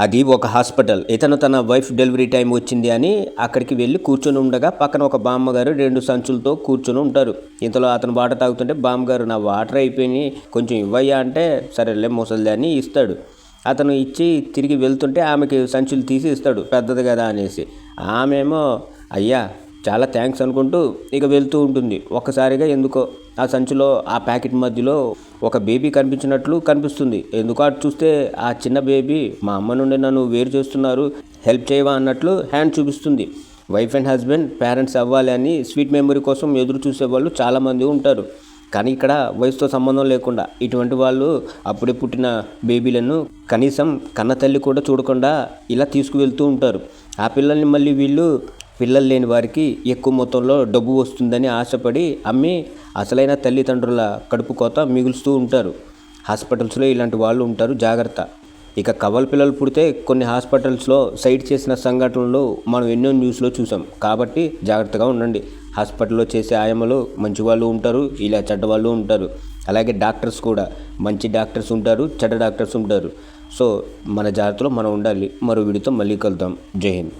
అది ఒక హాస్పిటల్. ఇతను తన వైఫ్ డెలివరీ టైం వచ్చింది అని అక్కడికి వెళ్ళి కూర్చొని ఉండగా పక్కన ఒక బామ్మగారు రెండు సంచులతో కూర్చొని ఉంటారు. ఇంతలో అతను వాటర్ తాగుతుంటే బామ్మగారు నా వాటర్ అయిపోయినాయి కొంచెం ఇవ్వయ్యా అంటే సరేలే ముసలిది అని ఇస్తాడు. అతను ఇచ్చి తిరిగి వెళ్తుంటే ఆమెకి సంచులు తీసి ఇస్తాడు. పెద్దది కదా అనేసి. ఆమెమో అయ్యా చాలా థ్యాంక్స్ అనుకుంటూ ఇక వెళ్తూ ఉంటుంది. ఒక్కసారిగా ఎందుకో ఆ సంచిలో ఆ ప్యాకెట్ మధ్యలో ఒక బేబీ కనిపించినట్లు కనిపిస్తుంది. ఎందుకో అటు చూస్తే ఆ చిన్న బేబీ మా అమ్మ నుండి నన్ను వేరు చేస్తున్నారు హెల్ప్ చేయవా అన్నట్లు హ్యాండ్ చూపిస్తుంది. వైఫ్ అండ్ హస్బెండ్ పేరెంట్స్ అవ్వాలి అని స్వీట్ మెమరీ కోసం ఎదురు చూసే వాళ్ళు చాలామంది ఉంటారు. కానీ ఇక్కడ వయసుతో సంబంధం లేకుండా ఇటువంటి వాళ్ళు అప్పుడే పుట్టిన బేబీలను కనీసం కన్న తల్లి కూడా చూడకుండా ఇలా తీసుకువెళ్తూ ఉంటారు. ఆ పిల్లల్ని మళ్ళీ వీళ్ళు పిల్లలు లేని వారికి ఎక్కువ మొత్తంలో డబ్బు వస్తుందని ఆశపడి అమ్మి అసలైన తల్లిదండ్రుల కడుపు కోత మిగులుస్తూ ఉంటారు. హాస్పిటల్స్లో ఇలాంటి వాళ్ళు ఉంటారు జాగ్రత్త. ఇక కవల పిల్లలు పుడితే కొన్ని హాస్పిటల్స్లో సైడ్ చేసిన సంఘటనలు మనం ఎన్నో న్యూస్లో చూసాం. కాబట్టి జాగ్రత్తగా ఉండండి. హాస్పిటల్లో చేసే ఆయమ్మలు మంచి వాళ్ళు ఉంటారు ఇలా చెడ్డ వాళ్ళు ఉంటారు. అలాగే డాక్టర్స్ కూడా మంచి డాక్టర్స్ ఉంటారు చెడ్డ డాక్టర్స్ ఉంటారు. సో మన జాగ్రత్తలో మనం ఉండాలి. మరో వీడితో మళ్ళీ కలుద్దాం. జై హింద్.